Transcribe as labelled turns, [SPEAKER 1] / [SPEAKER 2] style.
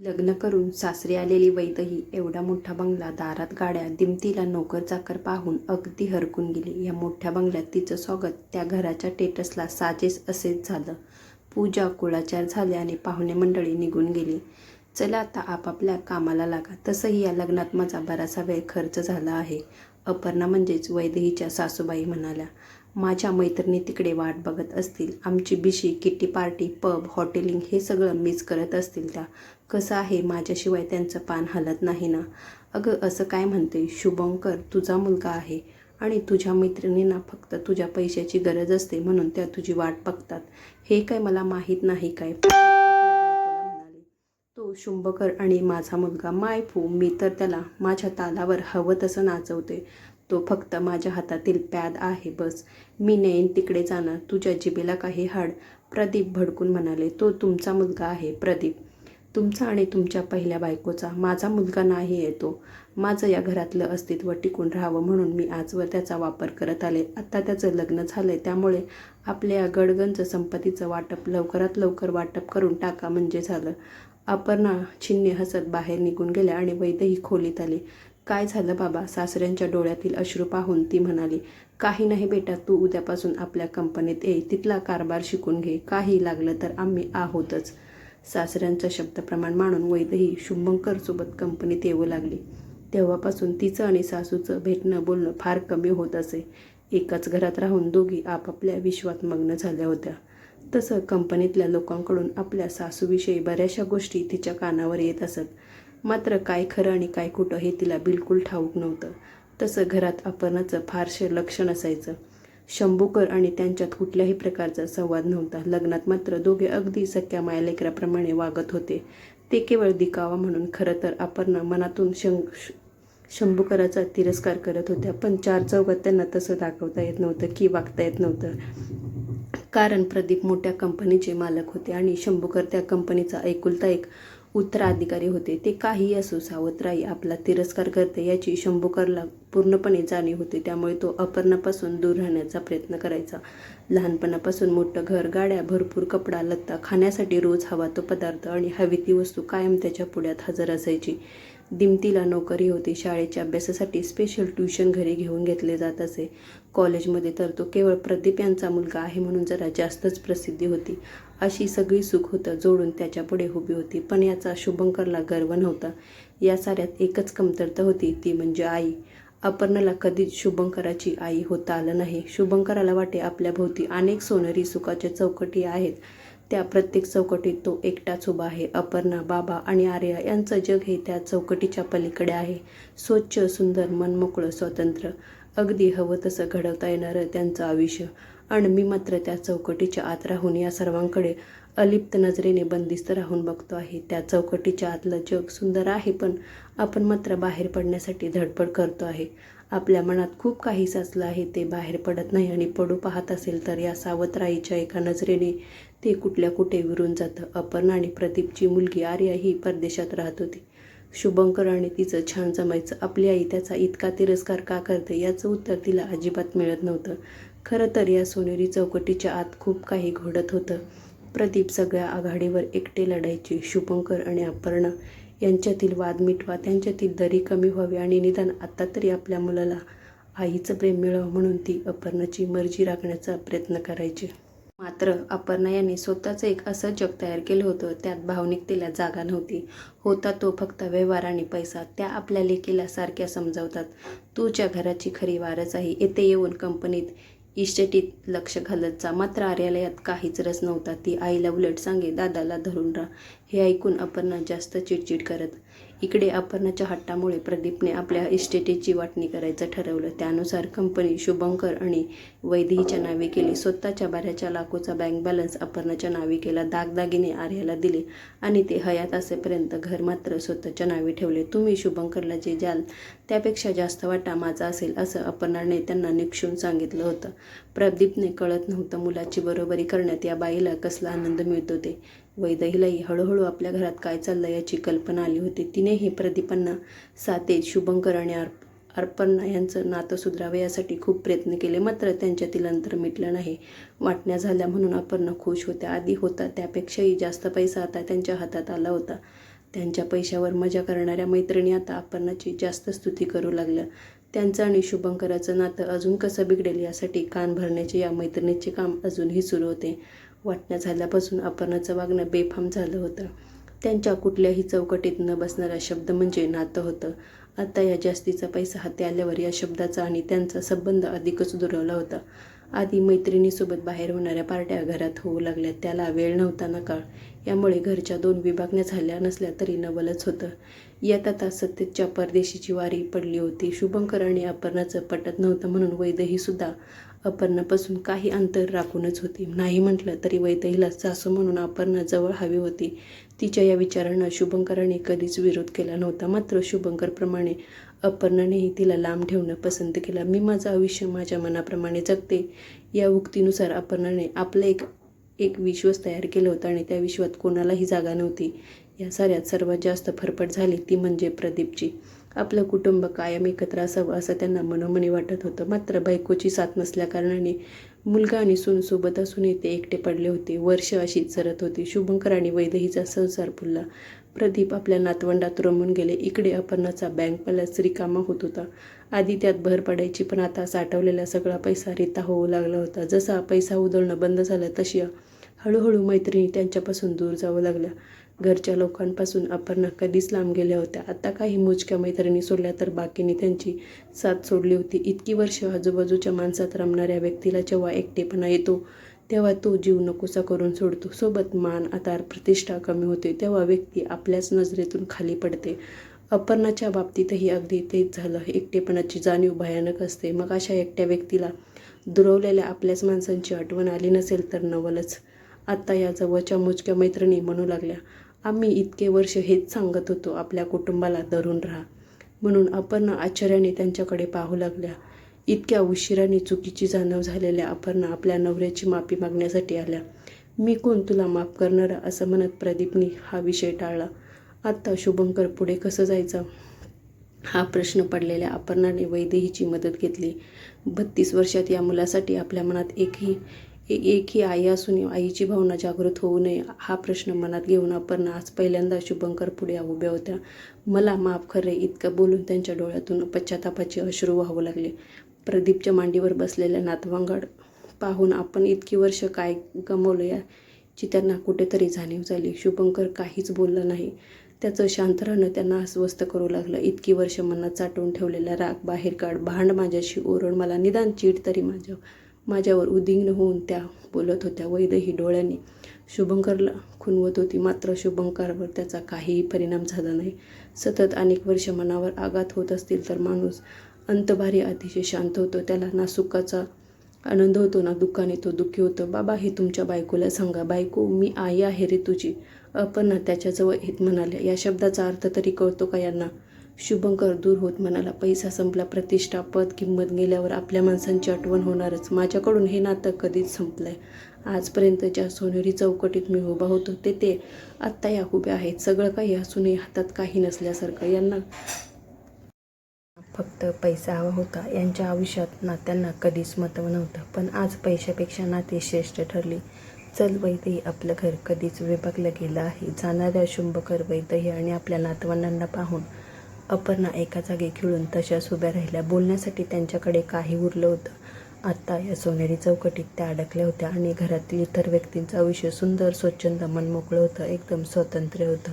[SPEAKER 1] लग्न करून सासरी आलेली वैदही एवढा मोठा बंगला दारात गाड्या दिमतीला नोकर चाकर पाहून अगदी हरकून गेली. या मोठ्या बंगल्यात तिचं स्वागत त्या घराच्या टेटसला साजेस असेच झालं. पूजा कुळाचार झाले आणि पाहुणे मंडळी निघून गेली. चला आता आपापल्या कामाला लागा. तसंही या लग्नात माझा बराचसा वेळ खर्च झाला आहे अपर्णा म्हणजेच वैदेहीच्या सासूबाई म्हणाल्या. माझ्या मैत्रिणी तिकडे वाट बघत असतील. आमची बिशी किट्टी पार्टी पब हॉटेलिंग हे सगळं मिस करत असतील त्या. कसं आहे माझ्याशिवाय त्यांचं पान हलत नाही ना? अगं असं काय म्हणते? शुभंकर तुझा मुलगा आहे आणि तुझ्या मैत्रिणींना फक्त तुझ्या पैशाची गरज असते म्हणून त्या तुझी वाट बघतात. हे काय मला माहीत नाही काय? तो शुंभकर आणि माझा मुलगा मायफू मी तर त्याला माझ्या तालावर हवं तसं नाचवते. तो फक्त माझ्या हातातील पॅद आहे बस. मी नेईन तिकडे जाणार. तुझ्या जिबेला काही हाड. प्रदीप भडकून म्हणाले तो तुमचा मुलगा आहे प्रदीप. तुमचा आणि तुमच्या पहिल्या बायकोचा. माझा मुलगा नाही आहे तो. माझं या घरातलं अस्तित्व टिकून राहावं म्हणून मी आजवर त्याचा वापर करत आले. आत्ता त्याचं लग्न झालं आहे त्यामुळे आपल्या या गडगंज संपत्तीचं वाटप लवकरात लवकर वाटप करून टाका म्हणजे झालं. अपर्णा छिन्ने हसत बाहेर निघून गेल्या आणि वैदही खोलीत आली. काय झालं बाबा? सासऱ्यांच्या डोळ्यातील अश्रू पाहून ती म्हणाली. काही नाही बेटा तू उद्यापासून आपल्या कंपनीत ये. तिथला कारभार शिकून घे. काही लागलं तर आम्ही आहोतच. सासऱ्यांचा शब्दप्रमाण मानून वैदही शुभंकरसोबत कंपनीत येऊ लागली. तेव्हापासून तिचं आणि सासूचं भेटणं बोलणं फार कमी होत असे. एकाच घरात राहून दोघी आपापल्या विश्वात मग्न झाल्या होत्या. तसं कंपनीतल्या लोकांकडून आपल्या सासूविषयी बऱ्याचशा गोष्टी तिच्या कानावर येत असत. मात्र काय खरं आणि काय खोटं हे तिला बिलकुल ठाऊक नव्हतं. तसं घरात अपर्णाचं फारसे लक्ष नसायचं. शंभूकर आणि त्यांच्यात कुठल्याही प्रकारचा संवाद नव्हता. लग्नात मात्र दोघे अगदी सख्या मायालेकराप्रमाणे वागत होते. ते केवळ दिकावा म्हणून. खरं तर अपर्णा मनातून शं शंभूकराचा तिरस्कार करत होत्या पण चार चौघात त्यांना तसं दाखवता येत नव्हतं की वागता येत नव्हतं. कारण प्रदीप मोठ्या कंपनीचे मालक होते आणि शंभूकर त्या कंपनीचा एकुलता एक उत्तराधिकारी होते. ते काही असो सावत्राई आपला तिरस्कार करते याची शंभूकरला पूर्णपणे जाणीव होते. त्यामुळे तो अपर्णापासून दूर राहण्याचा प्रयत्न करायचा. लहानपणापासून मोठं घर गाड्या भरपूर कपडा लत्ता खाण्यासाठी रोज हवा तो पदार्थ आणि हवी ती वस्तू कायम त्याच्या पुढ्यात हजर असायची. दिमतीला नोकरी होती. शाळेच्या अभ्यासासाठी स्पेशल ट्युशन घरी घेऊन घेतले जात असे. कॉलेजमध्ये तर तो केवळ प्रदीप यांचा मुलगा आहे म्हणून जरा जास्तच प्रसिद्धी होती. अशी सगळी सुख होतं जोडून त्याच्यापुढे उभी होती. पण याचा शुभंकरला गर्व नव्हता. या साऱ्यात एकच कमतरता होती ती म्हणजे आई. अपर्णाला कधीच शुभंकराची आई होता आलं नाही. शुभंकराला वाटे आपल्या भोवती अनेक सोनेरी सुखाच्या चौकटी आहेत. त्या प्रत्येक चौकटीत तो एकटाच उभा आहे. अपर्णा बाबा आणि आर्या यांचं जग हे त्या चौकटीच्या पलीकडे आहे. स्वच्छ सुंदर मनमोकळं स्वतंत्र. अगदी हवं तसं घडवता येणारं त्यांचं आयुष्य. आणि मी मात्र त्या चौकटीच्या आत राहून या सर्वांकडे अलिप्त नजरेने बंदिस्त राहून बघतो आहे. त्या चौकटीच्या आतलं जग सुंदर आहे पण आपण मात्र बाहेर पडण्यासाठी धडपड करतो आहे. आपल्या मनात खूप काही साचलं आहे ते बाहेर पडत नाही आणि पडू पाहत असेल तर या सावत्राईच्या एका नजरेने ते कुठल्या कुठे विरून जातं. अपर्णा आणि प्रदीपची मुलगी आर्या ही परदेशात राहत होती. शुभंकर आणि तिचं छान जमायचं. आपली आई त्याचा इतका तिरस्कार का करते? याचं उत्तर तिला अजिबात मिळत नव्हतं. खरं तर या सोनेरी चौकटीच्या आत खूप काही घोडत होतं. प्रदीप सगळ्या आघाडीवर एकटे लढायचे. शुभंकर आणि अपर्णा यांच्यातील वाद मिटवा त्यांच्यातील दरी कमी व्हावी आणि निदान आत्ता तरी आपल्या मुलाला आईचं प्रेम मिळावं म्हणून ती अपर्णाची मर्जी राखण्याचा प्रयत्न करायची. मात्र अपर्णा यांनी स्वतःचं एक असं जग तयार केलं होतं त्यात भावनिकतेला जागा नव्हती. होता तो फक्त व्यवहार आणि पैसा त्या आपल्या लेकीला सारख्या समजावतात. तुझ्या घराची खरी वारच आहे येथे येऊन कंपनीत इष्टटीत लक्ष घालत जा. मात्र आर्यालयात काहीच रस नव्हता. ती आईला उलट सांगे दादाला धरून राहा. हे ऐकून अपर्णा जास्त चिडचिड करत इकडे अपर्णाच्या हट्टामुळे प्रदीपने आपल्या इस्टेटीची वाटणी करायचं ठरवलं. त्यानुसार कंपनी शुभंकर आणि वैदेहीच्या नावे केली. स्वतःच्या बऱ्याच्या लाखोचा बँक बॅलन्स अपर्णाच्या नावे केला दागदागिने आर्याला दिले आणि ते हयात असेपर्यंत घर मात्र स्वतःच्या नावे ठेवले. तुम्ही शुभंकरला जे जाल त्यापेक्षा जास्त वाटा माझा असेल असं अपर्णाने त्यांना निक्षून सांगितलं होतं. प्रदीपने कळत नव्हतं मुलाची बरोबरी करण्यात या बाईला कसला आनंद मिळतो ते. वैदहीलाही हळूहळू आपल्या घरात काय चाललं याची कल्पना आली होती. तिनेही प्रदीपांना साते शुभंकर आणि अर्प अर्पणा यांचं नातं सुधरावे यासाठी खूप प्रयत्न केले. मात्र त्यांच्यातील अंतर मिटलं नाही. वाटण्या झाल्या म्हणून अपर्णा खुश होत्या. आधी होता त्यापेक्षाही जास्त पैसा आता त्यांच्या हातात आला होता. त्यांच्या पैशावर मजा करणाऱ्या मैत्रिणी आता अपर्णाची जास्त स्तुती करू लागल्या. त्यांचं आणि शुभंकराचं नातं अजून कसं बिघडेल यासाठी कान भरण्याचे या मैत्रिणीचे काम अजूनही सुरू होते. वाटण्या झाल्यापासून अपर्णाचं वागणं बेफाम झालं होतं. त्यांच्या कुठल्याही चौकटीत न बसणारा शब्द म्हणजे नातं होतं. आता या जास्तीचा पैसा हाती आल्यावर या शब्दाचा आणि त्यांचा संबंध अधिकच दुरावला होता. आधी मैत्रिणीसोबत बाहेर होणाऱ्या पार्ट्या घरात होऊ लागल्या. त्याला वेळ नव्हता ना काळ. यामुळे घरच्या दोन विभागण्या झाल्या नसल्या तरी नवलच होतं. यात आता सत्तेच्या परदेशीची वारी पडली होती. शुभंकर आणि अपर्णाचं पटत नव्हतं म्हणून वैदहीसुद्धा अपर्णापासून काही अंतर राखूनच होती. नाही म्हटलं तरी वैदहीला सासू म्हणून अपर्णा जवळ हवी होती. तिच्या या विचारांना शुभंकराने कधीच विरोध केला नव्हता. मात्र शुभंकरप्रमाणे अपर्णानेही तिला लांब ठेवणं पसंत केलं. मी माझं आयुष्य माझ्या मनाप्रमाणे जगते. या उक्तीनुसार अपर्णाने आपलं एक एक विश्वास तयार केलं होतं आणि त्या विश्वात कोणालाही जागा नव्हती. या साऱ्यात सर्वात जास्त फरफट झाली ती म्हणजे प्रदीपची. आपलं कुटुंब कायम एकत्र असावं असं त्यांना मनोमनी वाटत होतं. मात्र बायकोची साथ नसल्याकारणाने मुलगा आणि सून सोबत असूनही ते एकटे पडले होते. वर्ष अशीच सरत होती. शुभंकर आणि वैदहीचा संसार फुलला. प्रदीप आपल्या नातवंडात रमून गेले. इकडे अपर्णाचा बँक पॅलेस रिकामा होत होता. आधी त्यात भर पडायची पण आता साठवलेला सगळा पैसा रिता होऊ लागला होता. जसा पैसा उधळणं बंद झालं तशी हळूहळू मैत्रिणी त्यांच्यापासून दूर जाऊ लागल्या. घरच्या लोकांपासून अपर्णा कधीच लांब गेल्या होत्या. आता काही मोजक्या मैत्रिणी सोडल्या तर बाकीने त्यांची साथ सोडली होती. इतकी वर्ष आजूबाजूच्या माणसात रमणाऱ्या व्यक्तीला जेव्हा एकटेपणा येतो तेव्हा तो जीव नकोसा करून सोडतो. सोबत मान आधार प्रतिष्ठा कमी होते तेव्हा व्यक्ती आपल्याच नजरेतून खाली पडते. अपर्णाच्या बाबतीतही अगदी तेच झालं. एकटेपणाची जाणीव भयानक असते. मग अशा एकट्या व्यक्तीला दुरवलेल्या आपल्याच माणसांची आठवण आली नसेल तर नवलच. आत्ता या जवळच्या मोजक्या मैत्रिणी म्हणू लागल्या. आम्ही इतके वर्ष हेच सांगत होतो आपल्या कुटुंबाला धरून राहा. म्हणून अपर्णा आश्चर्याने त्यांच्याकडे पाहू लागल्या. इतक्या उशिराने चुकीची जाणीव झालेल्या अपर्णा आपल्या नवऱ्याची माफी मागण्यासाठी आल्या. मी कोण तुला माफ करणारा? असं म्हणत प्रदीपनी हा विषय टाळला. आत्ता शुभंकर पुढे कसं जायचं? हा प्रश्न पडलेल्या अपर्णाने वैदेहीची मदत घेतली. बत्तीस वर्षात या मुलासाठी आपल्या मनात एकही एकही आई असून आईची भावना जागृत होऊ नये हा प्रश्न मनात घेऊन आपण आज पहिल्यांदा शुभंकर पुढे उभ्या होत्या. मला माफ खरे इतकं बोलून त्यांच्या डोळ्यातून पश्चातापाचे अश्रू वाहू लागले. प्रदीपच्या मांडीवर बसलेल्या नातवांगड पाहून आपण इतकी वर्ष काय गमवलो याची त्यांना कुठेतरी जाणीव झाली. शुभंकर काहीच बोलला नाही. त्याचं शांत राहणं त्यांना अस्वस्थ करू लागलं. इतकी वर्ष मनात साठवून ठेवलेला राग बाहेर काढ भांड माझ्याशी ओरड मला निदान चीड तरी माझ्या माझ्यावर उद्विग्न होऊन त्या बोलत होत्या. वैदही डोळ्यांनी शुभंकरला खुणवत होती. मात्र शुभंकरवर त्याचा काहीही परिणाम झाला नाही. सतत अनेक वर्ष मनावर आघात होत असतील तर माणूस अंतभारी अतिशय शांत होतो. त्याला ना सुखाचा आनंद होतो ना दुःखाने तो दुःखी होतो. बाबा हे तुमच्या बायकोला सांगा. बायको मी आई आहे रे तुझी. अपर्णा त्याच्याजवळ हित म्हणाल्या. या शब्दाचा अर्थ तरी कळतो का यांना? शुभंकर दूर होत म्हणाला पैसा संपला प्रतिष्ठा पद किंमत गेल्यावर आपल्या माणसांची आठवण होणारच. माझ्याकडून हे नातं कधीच संपलंय. आजपर्यंत ज्या सोनेरी चौकटीत मी उभा होतो. ते ते आत्ता या उभ्या आहेत. सगळं काही असूनही हातात काही नसल्यासारखं. यांना फक्त पैसा हवा होता. यांच्या आयुष्यात नात्यांना कधीच महत्त्व नव्हतं. पण आज पैशापेक्षा नाते श्रेष्ठ ठरली. चल वैद्यही आपलं घर कधीच विभागलं गेलं आहे. जाणाऱ्या शुंभकर वैदेही आणि आपल्या नातवंडांना पाहून अपर्णा एका जागी खिळून तशाच उभ्या राहिल्या. बोलण्यासाठी त्यांच्याकडे काही उरलं होतं. आत्ता या सोनेरी चौकटीत त्या अडकल्या होत्या आणि घरातील इतर व्यक्तींचं आयुष्य सुंदर स्वच्छंद मनमोकळं होतं. एकदम स्वतंत्र होतं.